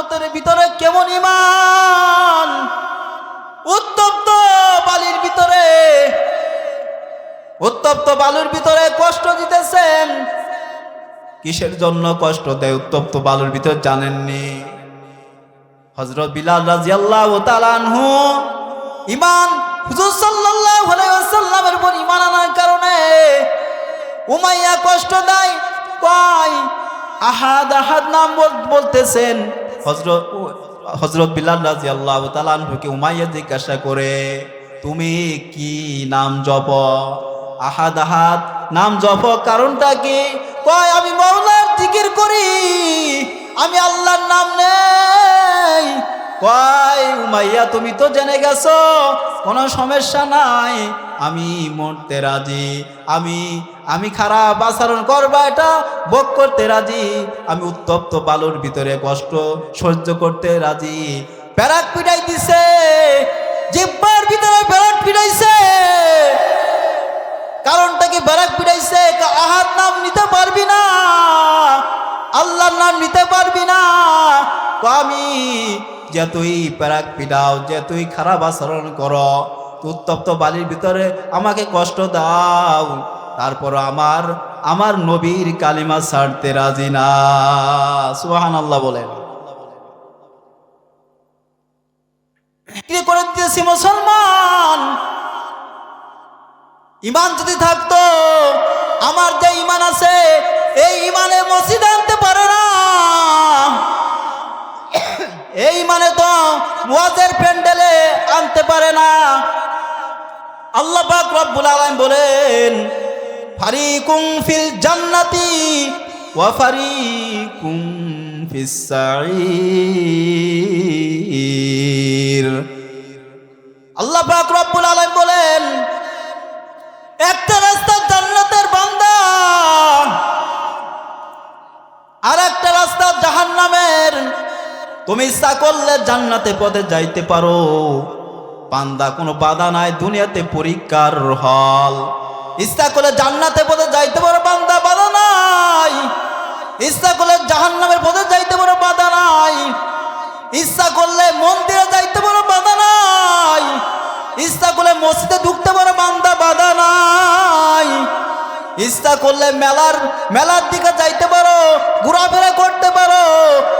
জগতের ভিতরে কেমন ইমান উত্তপ্ত বালির ভিতরে। উত্তপ্ত বালুর ভিতরে কষ্ট দিতেছেন। কিসের জন্য কষ্ট দেয় উত্তপ্ত বালুর ভিতরে জানেননি? হজরত বিলাল রাজিয়াল্লাহু তাআলা আনহু ইমান হুজুর ওয়াসাল্লামের উপর ইমান আনার কারণে উমাইয়া কষ্ট দেয়। কয়? আহাদ আহাদ নাম বল- বলতেছেন। হজরত হজরত বিলাল রাজি আল্লাহ আনহুকে উমাইয়া জিজ্ঞাসা করে, তুমি কি নাম জপ? আহাদ আহাদ, নাম জপ, কারণটা কি? কয়, আমি মৌলার জিকির করি, আমি আল্লাহর নাম নেই। কয়, উমাইয়া, তুমি তো জেনে গেছো, কোনো সমস্যা নাই। আমি মরতে রাজি, আমি আমি খারাপ আচরণ করবা, এটা বক করতে রাজি। আমি উত্তপ্ত বালুর ভিতরে কষ্ট সহ্য করতে রাজি। প্যারাক পিটাই দিছে, জিব্বার ভিতরে প্যারাক পিটাইছে। কারণটা কি ব্যারাক পিটাইছে? আহাত নাম নিতে পারবি না, আল্লাহর নাম নিতে পারবি না। আমি যে তুই প্যারাক পিটাও, যে তুই খারাপ আচরণ কর, উত্তপ্ত বালির ভিতরে আমাকে কষ্ট দাও। তারপর আমার আমার নবীর কালিমা ছাড়তে রাজি না। সুহান আল্লাহ বলেন মুসলমান? ইমান যদি থাকতো, আমার যে ইমান আছে, এই ইমানে মসজিদ আনতে পারে না। এই মানে তো মুয়াজের প্যান্ডেলে আনতে পারে না। আল্লাহ পাক রব্বুল আলামিন বলেন, ফারিকুম ফিল জান্নাতি ওয়া ফারিকুম ফিস সাঈর আল্লাহ পাক রব্বুল আলামিন বলেন, একটা রাস্তা জান্নাতের বান্দা আর একটা রাস্তা জাহান্নামের তুমি ইচ্ছা করলে জান্নাতে পদে যাইতে পারো। পান্দা কোনো বাধা নাই, দুনিয়াতে পরীক্ষার হল। ইচ্ছা করলে জান্নাতে পদে যাইতে পারো পান্দা বাধা নাই। ইচ্ছা করলে জাহান্নামের পদে যাইতে পারো, বাধা নাই। ইচ্ছা করলে মন্দিরে ইচ্ছা করলে মেলার মেলার দিকে যাইতে পারো, ঘোরাফেরা করতে পারো,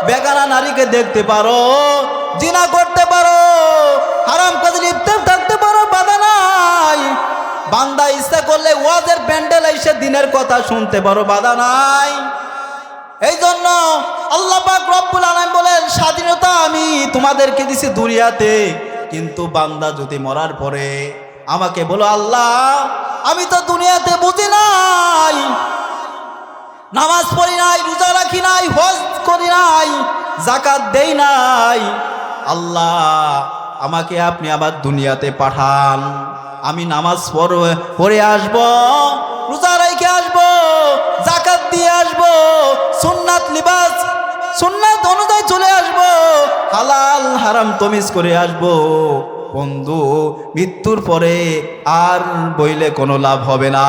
বেগানা নারীকে দেখতে পারো, জিনা করতে পারো, হারাম কাজে লিপ্ত থাকতে পারো, বাধা নাই। বান্দা ইচ্ছা করলে ওয়াজের প্যান্ডেল এসে দিনের কথা শুনতে পারো, বাধা নাই। এই জন্য আল্লাহ পাক রব্বুল আলামিন বলেন, স্বাধীনতা আমি তোমাদেরকে দিছি দুনিয়াতে, কিন্তু বান্দা যদি মরার পরে আমাকে বলো, আল্লাহ, আমি তো দুনিয়াতে বুঝি নাই। নামাজ পড়ি নাই, রোজা রাখি নাই, হজ করি নাই জাকাত দেই নাই। আল্লাহ, আমাকে আপনি আবার দুনিয়াতে পাঠান। আমি নামাজ পড়- আসব, রোজা রেখে আসব জাকাত দিয়ে আসব, সুন্নাত লিবাস, সুন্নাত অনুযায়ী চলে আসব, হালাল হারাম তমিজ করে আসব। বন্ধু, মৃত্যুর পরে আর বইলে কোনো লাভ হবে না।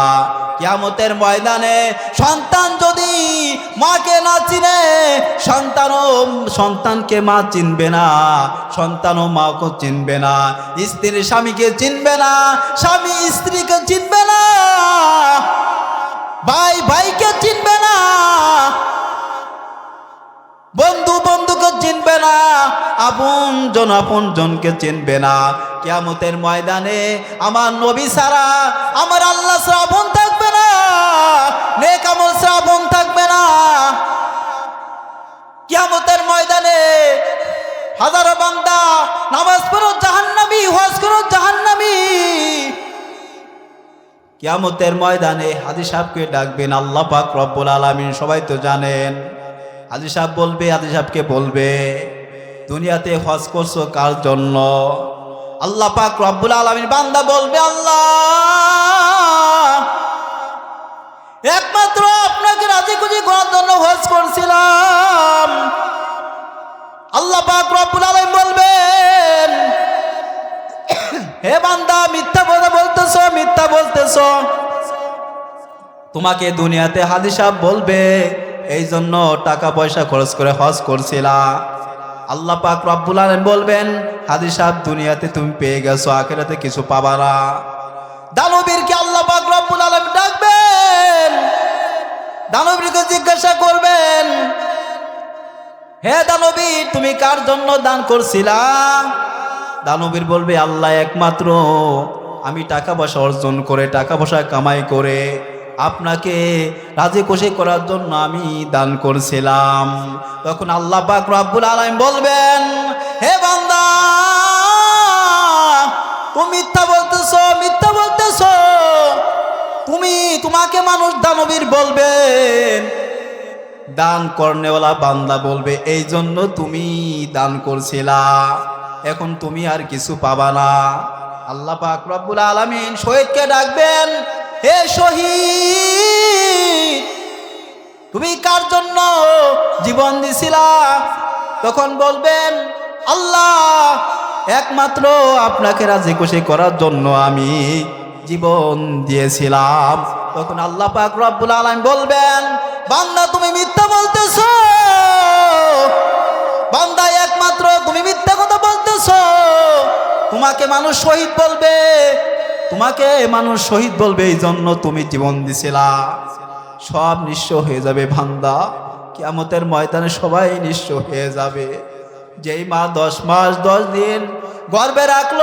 কিয়ামতের ময়দানে সন্তান যদি মাকে না চিনে, সন্তানও সন্তানকে মা চিনবে না, সন্তানও মাকে চিনবে না স্ত্রী স্বামীকে চিনবে না, স্বামী স্ত্রীকে চিনবে না, ভাই ভাইকে চিনবে না বন্ধু বন্ধুকে চিনবে না, আপন জন আপন জনকে চিনবে না। কিয়ামতের ময়দানে আমার নবী সারা আমার আল্লাহ শ্রাবণ থাকবে না, নেক আমল শ্রাবণ থাকবে না। কিয়ামতের ময়দানে হাজারো বান্দা নামাজ পড়ো জাহান্নামী হজ করো জাহান্নামী। কিয়ামতের ময়দানে হাজি সাহেবকে ডাকবেন, আল্লাহ পাক রব্বুল আলামিন, সবাই তো জানেন। হাজি সাহেব বলবে হাজি সাহেবকে বলবে, দুনিয়াতে হজ করছ কার জন্য? আল্লাহ পাক রব্বুল আলামিন বান্দা বলবে, আল্লাহ, একমাত্র আপনাকে রাজি খুশি করার জন্য হজ করছিলাম। আল্লাহ পাক রব্বুল আলামিন বলবেন, হে বান্দা, মিথ্যা কথা বলতেছ, মিথ্যা বলতেছ। তোমাকে দুনিয়াতে হাদি সাহেব বলবে এই জন্য টাকা পয়সা খরচ করে হজ করছিলা। আল্লাহ পাক রব্বুল আলামিন বলবেন হাদি সাহেব, দুনিয়াতে তুমি পেয়ে গেছো, আখেরাতে কিছু পাবা না। দানবীরকে আল্লাহ পাক রব্বুল আলামিন ডাকবেন। দানবীরকে জিজ্ঞাসা করবেন, হে দানবীর, তুমি কার জন্য দান করছিলা? দানবীর বলবে, আল্লাহ একমাত্র, আমি টাকা পয়সা অর্জন করে টাকা পয়সা কামাই করে আপনাকে রাজি খুশি করার জন্য আমি দান করছিলাম। তখন আল্লাহ পাক রব্বুল আলামিন বলবেন, হে বান্দা, তুমি মিথ্যা বলতেছ, মিথ্যা বলতেছো। তুমি তোমাকে মানুষ দানবীর বলবেন দান করনেওয়ালা বান্দা বলবে, এই জন্য তুমি দান করছিলা। এখন তুমি আর কিছু পাবা না। আল্লাহ পাক রব্বুল আলামিন শহীদকে ডাকবেন হে শহীদ, তুমি কার জন্য জীবন দিছিলা? তখন বলবেন, আল্লাহ, একমাত্র আপনাকে রাজি খুশি করার জন্য আমি জীবন দিয়েছিলাম। তখন আল্লাহ পাক রব্বুল আলামিন বলবেন, বান্দা, তুমি মিথ্যা বলতেছো। বান্দা, একমাত্র তুমি মিথ্যা কথা বলতেছো। তোমাকে মানুষ শহীদ বলবে। তোমাকে মানুষ শহীদ বলবে এই জন্য তুমি জীবন দিছিলা। সব নিঃস্ব হয়ে যাবে ভান্দা। কিয়ামতের ময়দানে সবাই নিঃস্ব হয়ে যাবে। যেই মা দশ মাস, দশ দিন গর্বে রাখল,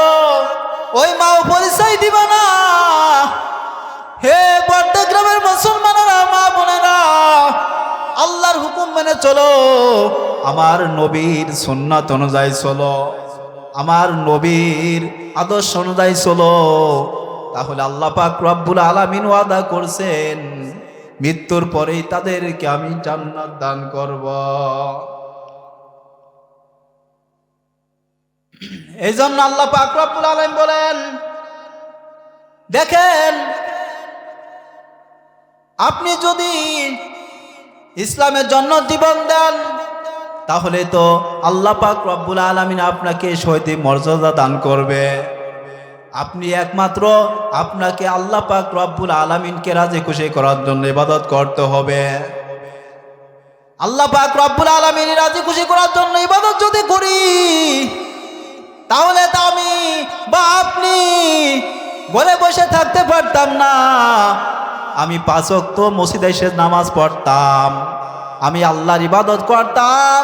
ওই মাও পরিচয় দিবে না। হে বর্ধা গ্রামের মুসলমানেরা, মা বোনেরা, আল্লাহর হুকুম মেনে চলো, আমার নবীর সুন্নাত অনুযায়ী চলো। আমার নবীর আদর্শ অনুযায়ী চলো। তাহলে আল্লাহ পাক রব্বুল আলামিন ওয়াদা করছেন, মৃত্যুর পরেই তাদেরকে আমি জান্নাত দান করব। এই জন্য আল্লাহ পাক রব্বুল আলামিন বলেন, দেখেন, আপনি যদি ইসলামের জন্য জীবন দেন তাহলে তো আল্লাহ পাক রব্বুল আলমিন আপনাকে শহীদ মর্যাদা দান করবে। আপনি একমাত্র আপনাকে আল্লাহ পাক রব্বুল আলমিনকে রাজি খুশি করার জন্য ইবাদত করতে হবে। আল্লাহ পাক রব্বুল আলমিন রাজি খুশি করার জন্য ইবাদত যদি করি, তাহলে তো আমি বা আপনি ঘরে বসে থাকতে পারতাম না। আমি পাঁচক তো মসজিদে এসে নামাজ পড়তাম। আমি আল্লাহর ইবাদত করতাম,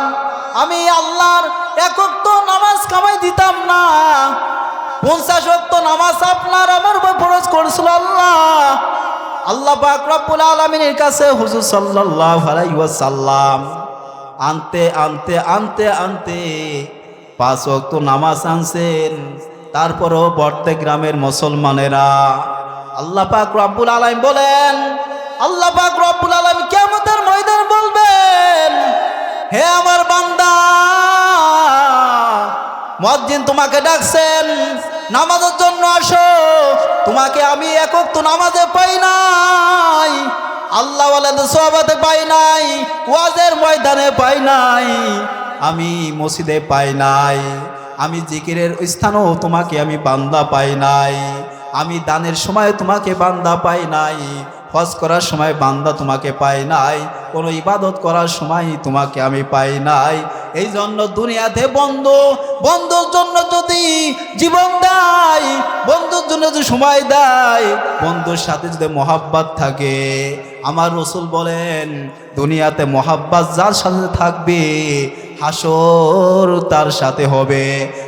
আমি আল্লাহর একক তো নামাজ কামাই দিতাম না। পঞ্চাশ অক্ত নামাজ আপনার আমার উপর ফরজ করছিল আল্লাহ। আল্লাহ পাক রব্বুল আলমিনের কাছে হুজুর সাল্লাহ আলাইসাল্লাম আনতে আনতে আনতে আনতে পাঁচ অক্ত নামাজ আনছেন। তারপরও বর্তে গ্রামের মুসলমানেরা আল্লাহ পাক রব্বুল আলাইম বলেন, আল্লাহ পাক রব্বুল বলবেন হে আমার বান্দা, মুয়াজ্জিন তোমাকে ডাকছেন, নামাজের জন্য আসো। তোমাকে আমি একক তো নামাজে পাই নাই আল্লাহ সোহাবাতে পাই নাই, ওয়াজের ময়দানে পাই নাই, আমি মসজিদে পাই নাই, আমি জিকিরের স্থানও তোমাকে আমি বান্দা পাই নাই, আমি দানের সময় তোমাকে বান্দা পাই নাই হজ করার সময় বান্দা তোমাকে পাই নাই। কোনো ইবাদত করার সময় তোমাকে আমি পাই নাই। এই জন্য দুনিয়াতে বন্ধু, বন্ধুর জন্য যদি জীবন দেয়, বন্ধুর জন্য যদি সময় দেয়, বন্ধুর সাথে যদি মহাব্বাত থাকে, আমার রসুল বলেন, দুনিয়াতে মহাব্বাত যার সাথে থাকবে, হাসর তার সাথে হবে।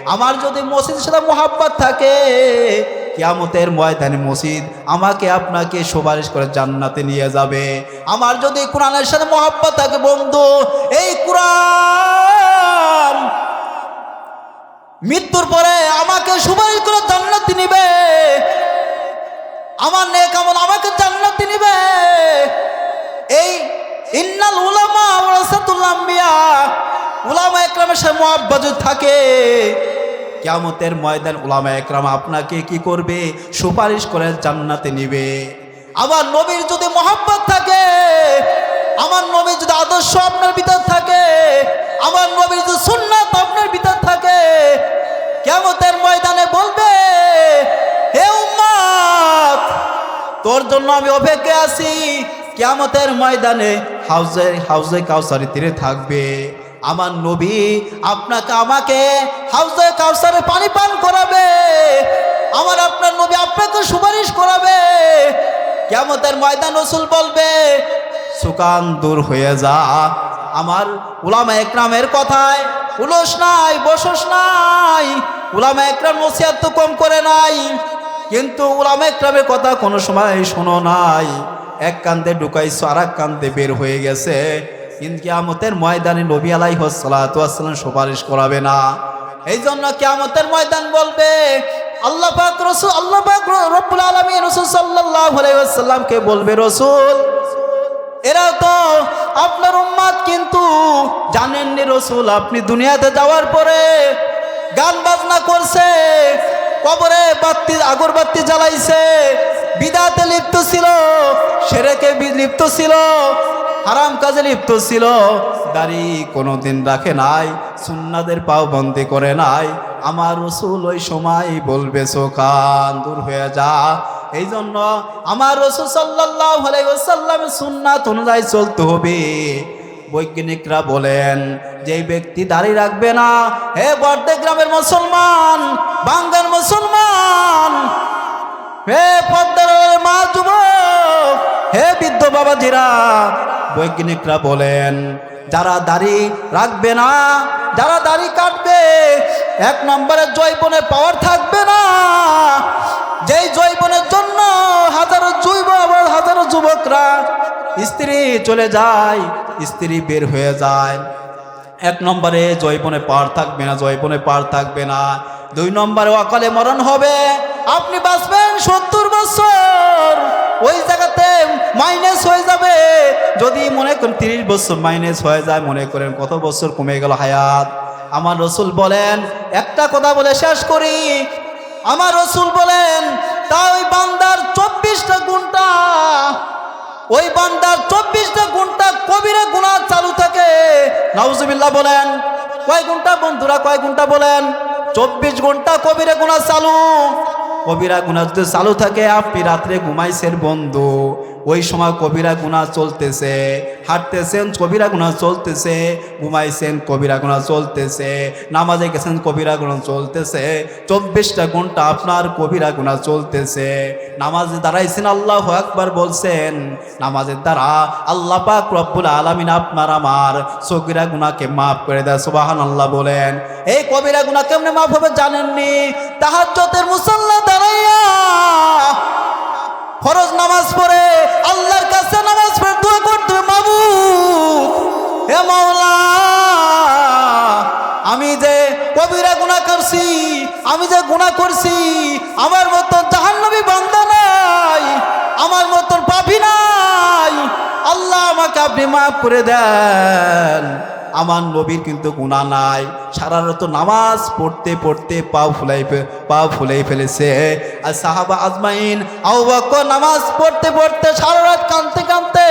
আমার যদি মসজিদের সাথে মহাব্বাত থাকে কিয়ামতের ময়দানে মসজিদ আমাকে আপনাকে সুপারিশ করে জান্নাতে নিয়ে যাবে। আমার যদি কোরআনের সাথে মহাব্বত থাকে বন্ধু, এই কোরআন মৃত্যুর পরে আমাকে সুপারিশ করে জান্নাতে নিবে। আমার নেক আমল আমাকে জান্নাতে নিবে। এই ইন্নাল উলামা ওরাসাতুল আম্বিয়া, উলামা একরামের সাথে মহাব্বত থাকে কিয়ামতের ময়দান উলামা একরাম আপনাকে কি করবে? সুপারিশ করে জান্নাতে নিবে। আমার নবীর যদি মহাব্বত থাকে, আমার নবীর যদি আদর্শ আপনার ভিতর থাকে, আমার নবীর যদি সুন্নাত আপনার ভিতর থাকে, কিয়ামতের ময়দানে বলবে, হে উম্মত তোর জন্য আমি অপেক্ষা আছি। কিয়ামতের ময়দানে হাউজে হাউজে কাউসারি তীরে থাকবে। আমার নবী আপনাকে আমাকে হাউসে কাউসারে পানি পান করাবে। আমার আপনার নবী আপনাকে সুপারিশ করাবে। কেমতের ময়দান রসুল বলবে, সুকান দূর হয়ে যা। আমার উলামা একরামের কথায় উলস নাই, বসস নাই। উলামা একরাম নসিহাত তো কম করে নাই। কিন্তু উলামা একরামের কথা কোনো সময় শোনো নাই। এক কান্দে ঢুকাইছো আর এক কান্দে বের হয়ে গেছে। কিন্তু কিয়ামতের ময়দানে নবী আলাইহাল্লাম সুপারিশ করাবে না। এই জন্য কিয়ামতের ময়দান বলবে, আল্লাহ রসুল, আল্লাহ পাক রব্বুল আলামিন রসুল আলাইহি বলবে, রসুল, এরা তো আপনার উম্মাদ কিন্তু জানেননি রসুল, আপনি দুনিয়াতে যাওয়ার পরে গান বাজনা করছে, কবরে বাত্তি আগরবাতি জ্বালাইছে, বিদাতে লিপ্ত ছিল, সেরেকে লিপ্ত ছিল হারাম কাজে লিপ্ত ছিল। দাড়ি কোনোদিন রাখে নাই সুন্নাদের পাও বন্দি করে নাই। আমার রসুল ওই সময় বলবে, সোকান, দূর হয়ে যা। এই জন্য আমার রসুল সাল্লাহ আলাইসাল্লামের সুন্নাত অনুযায়ী চলতে হবে। বৈজ্ঞানিকরা বলেন যে ব্যক্তি দাঁড়িয়ে রাখবে না, হে বর্দে গ্রামের মুসলমান বাঙ্গাল মুসলমান, হে পদ্মার মা যুবক হে বৃদ্ধ বাবাজিরা, বৈজ্ঞানিকরা বলেন, যারা দাড়ি রাখবে না, যারা দাড়ি কাটবে, এক নম্বরে জৈবনের পাওয়ার থাকবে না। যেই জৈবনের জন্য হাজারো জৈব আবার হাজারো যুবকরা স্ত্রী চলে যায়, স্ত্রী বের হয়ে যায়। এক নম্বরে জৈবনে পার থাকবে না, জৈবনে পার থাকবে না। দুই নম্বরে অকালে মরণ হবে। আপনি বাঁচবেন সত্তর বছর। ওই মাইনাস হয়ে যাবে। যদি মনে করেন তিরিশ বছর মাইনাস হয়ে যায়, মনে করেন কত বছর কমে গেল হায়াত। আমার রসুল বলেন, একটা কথা বলে শেষ করি। আমার রসুল বলেন, তা ওই বান্দার চব্বিশটা গুণটা, ওই বান্দার চব্বিশটা ঘণ্টা কবিরা গুণা চালু থাকে। নাউজুবিল্লাহ বলেন, কয় ঘণ্টা বন্ধুরা, কয় ঘণ্টা বলেন? চব্বিশ ঘণ্টা কবিরা গুণা চালু। কবিরা গুণা যদি চালু থাকে, আপনি রাত্রে ঘুমাইছেন বন্ধু। ওই সময় কবিরা গুণা চলতেছে, হাঁটতেছেন, কবিরা গুণা চলতেছে, ঘুমাইছেন, কবিরা গুণা চলতেছে, নামাজে গেছেন, কবিরা গুণা চলতেছে, চব্বিশটা ঘণ্টা আপনার কবিরা গুণা চলতেছে। নামাজে দাঁড়াইছেন, আল্লাহ একবার বলছেন নামাজের দ্বারা আল্লাহ পাক রব্বুল আলমিন আপনার আমার সগিরা গুণাকে মাফ করে দেয় সুবাহান আল্লাহ বলেন। এই কবিরা গুণা কেমনে মাফ হবে জানেননি? তাহাজ্জতের মুসল্লা করে দেন। আমার নবীর কিন্তু গুণা নাই। সারা রাত নামাজ পড়তে পড়তে পাও ফুলাই পাও ফুলাই ফেলেছে। আর সাহাবা আজমাইন আউ নামাজ পড়তে পড়তে সারা রাত কাঁদতে কাঁদতে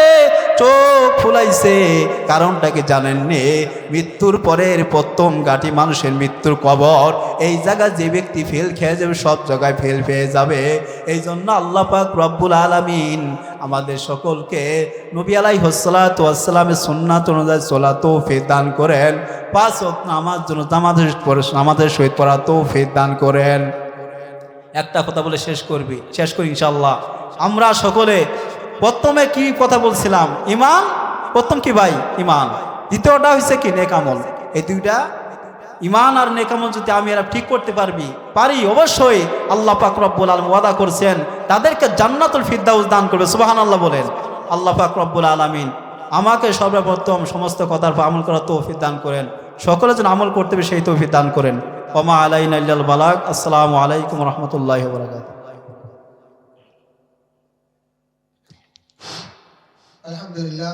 চোখ ফুলাইছে। কারণটা কি জানেননি? মৃত্যুর পরের প্রথম গাঠি মানুষের মৃত্যুর কবর। এই জায়গায় যে ব্যক্তি ফেল খেয়ে যাবে, সব জায়গায় ফেল পেয়ে যাবে। এই জন্য আল্লাহ পাক রব্বুল আলমিন আমাদের সকলকে নবী আলাই হসালাতামের সুন্নাত অনুযায়ী চলা তৌফিক দান করেন। পাঁচ নামাজ জন্য আমাদের আমাদের সহিত পড়া তৌফিক দান করেন। একটা কথা বলে শেষ করবি, শেষ করি ইনশাল্লাহ আমরা সকলে প্রথমে কি কথা বলছিলাম? ইমান? প্রথম কি ভাই? ইমান। দ্বিতীয়টা হয়েছে কি? নেকামল এই দুইটা ইমান আর নেকামল যদি আমি এরা ঠিক করতে পারবি, পারি অবশ্যই আল্লাহ পাক রব্বুল আলম ওয়াদা করছেন, তাদেরকে জান্নাতুল ফিরদাউস দান করবে সুবাহান আল্লাহ বলেন। আল্লাহ পাক রব্বুল আলমিন আমাকে সর্বপ্রথম সমস্ত কথার আমল করার তৌফিক দান করেন সকলে যেন আমল করতে হবে সেই তৌফিক দান করেন। ওমা আলাইন আল্লাল বালাক আসসালামু আলাইকুম রহমতুল্লাহ বরাকাত আলহামদুলিল্লাহ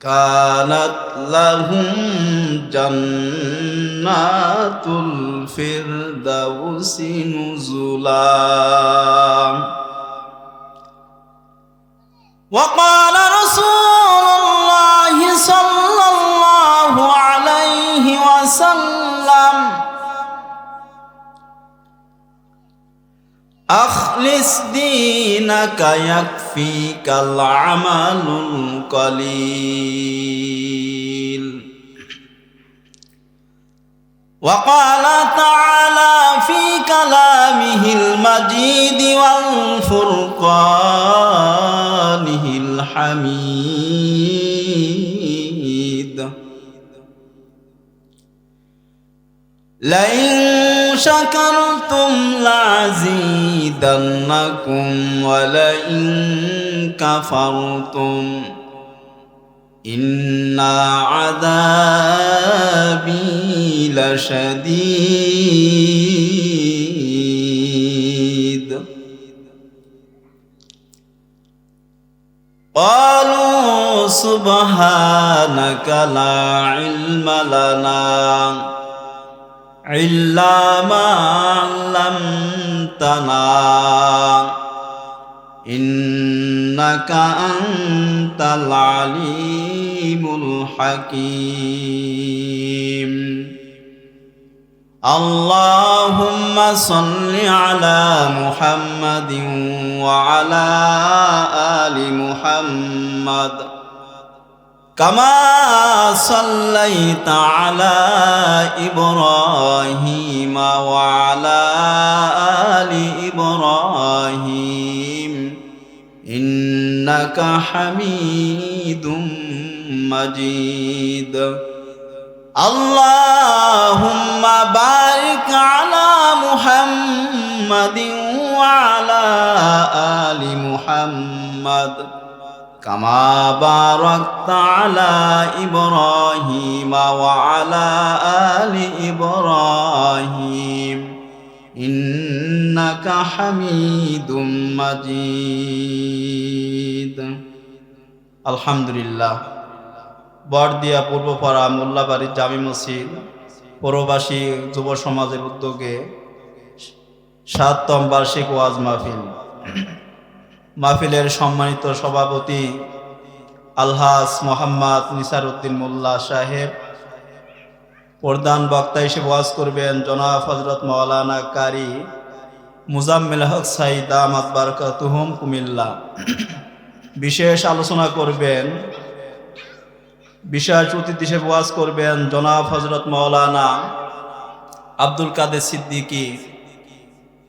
كانت لهم جنات الفردوس نزلا وقال رسول الله صلى الله عليه وسلم أخلص دينك يكفيك العمل القليل. وقال تعالى في كلامه المجيد والفرقانه الحميد. لئن شكرتم لعزيدنكم ولئن كفرتم إن عذابي لشديد قالوا سبحانك لا علم لنا إلا ما علمتنا إنك أنت العليم الحكيم اللهم صل على محمد وعلى آل محمد কামা সাল্লাইতা আলা ইব্রাহিম ওয়া আলা আলি ইব্রাহিম। ইন্নাকা হামিদুম মাজিদ। আল্লাহুম্মা বারিক كما باركت على إبراهيم وعلى آل إبراهيم إنك حميد مجيد الحمد لله বরদিয়া পূর্বপাড়া মোল্লাবাড়ি জামি মসজিদ পৌরবাসী যুব সমাজের উদ্যোগে সাততম বার্ষিক ওয়াজ মাহফিল মাহফিলের সম্মানিত সভাপতি আলহাস মোহাম্মদ নিসার উদ্দিন মোল্লা সাহেব, প্রধান বক্তা হিসেবে ওয়াজ করবেন জনাব হজরত মৌলানা কারি মুজাম্মিল হক সাইদ আহমদ বারকাতুহুম কুমিল্লা। বিশেষ আলোচনা করবেন, বিশেষ অতিথি হিসেবে ওয়াজ করবেন জনাব হজরত মৌলানা আব্দুল কাদের সিদ্দিকী,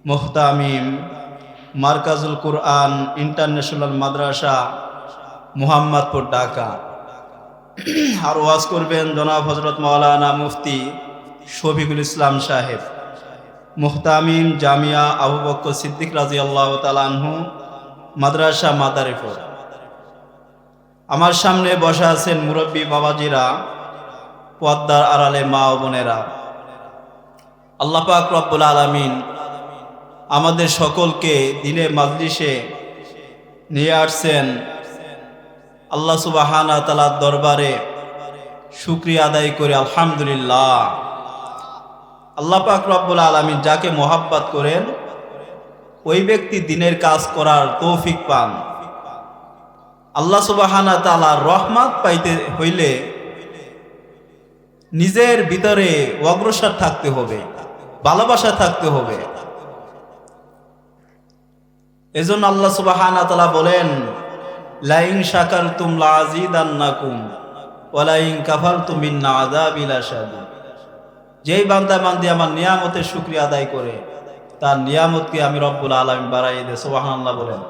মুহতামিম মার্কাজুল কুরআন ইন্টারন্যাশনাল মাদ্রাসা, মুহাম্মদপুর, ঢাকা। আর ওয়াজ করবেন জনাব হজরত মৌলানা মুফতি শফিকুল ইসলাম সাহেব। মুহতামিম জামিয়া আবু বক্ক সিদ্দিক রাজি আল্লাহ তালানহু মাদ্রাসা মাদারিফর আমার সামনে বসা আছেন মুরব্বী বাবাজিরা, পদ্মার আড়ালে মা ও বোনেরা। আল্লাহ পাক রব্বুল আলমিন আমাদের সকলকে দিনে মাজলিসে নিয়ে আসছেন। আল্লাহ সুবাহানা তালার দরবারে শুক্রিয়া আদায় করে, আলহামদুলিল্লাহ। আল্লাহ পাক রব্বুল আলমিন যাকে মোহাব্বত করেন, ওই ব্যক্তি দিনের কাজ করার তৌফিক পান। আল্লাহ সুবাহানা তালার রহমাত পাইতে হইলে নিজের ভিতরে অগ্রসর থাকতে হবে, ভালোবাসা থাকতে হবে। এজন্য আল্লাহ সুবাহানা তালা বলেন, লাইন শাকার তুম লাজিদান্নাকুম ওয়ালাইন কাফার তুমিন্না আদাবিলা সাদু যেই বান্দা বান্দি আমার নিয়ামতের শুক্রিয়া আদায় করে, তার নিয়ামতকে আমি রব্বুল আলমী বাড়াই দে সুবাহান আল্লাহ বলেন।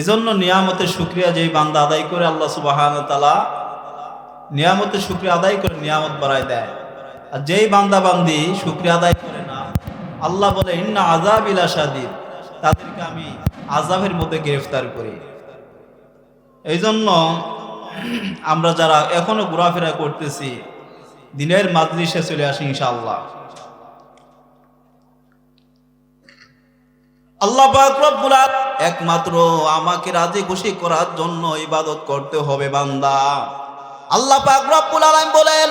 এজন্য নিয়ামতের শুক্রিয়া যেই বান্দা আদায় করে আল্লাহ সুবাহান তালা নিয়ামতের শুক্রিয়া আদায় করে নিয়ামত বাড়াই দেয়। আর যেই বান্দা বান্দি শুক্রিয়া আদায় করে না, আল্লাহ বলে, ইন্না আজাব ইলা সাদিদ তাদেরকে আমি আজাবের মধ্যে গ্রেফতার করি। এই জন্য আমরা যারা এখনও ঘোরাফেরা করতেছি, দিনের মাদ্রিসে চলে আসি ইনশাআল্লাহ। আল্লাহ একমাত্র আমাকে রাজি খুশি করার জন্য ইবাদত করতে হবে বান্দা। আল্লাহ পাক বলেন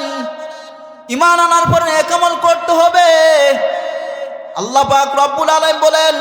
ইমান আনার পরে একমল করতে হবে। আল্লাহ পাক রব্বুল বলেন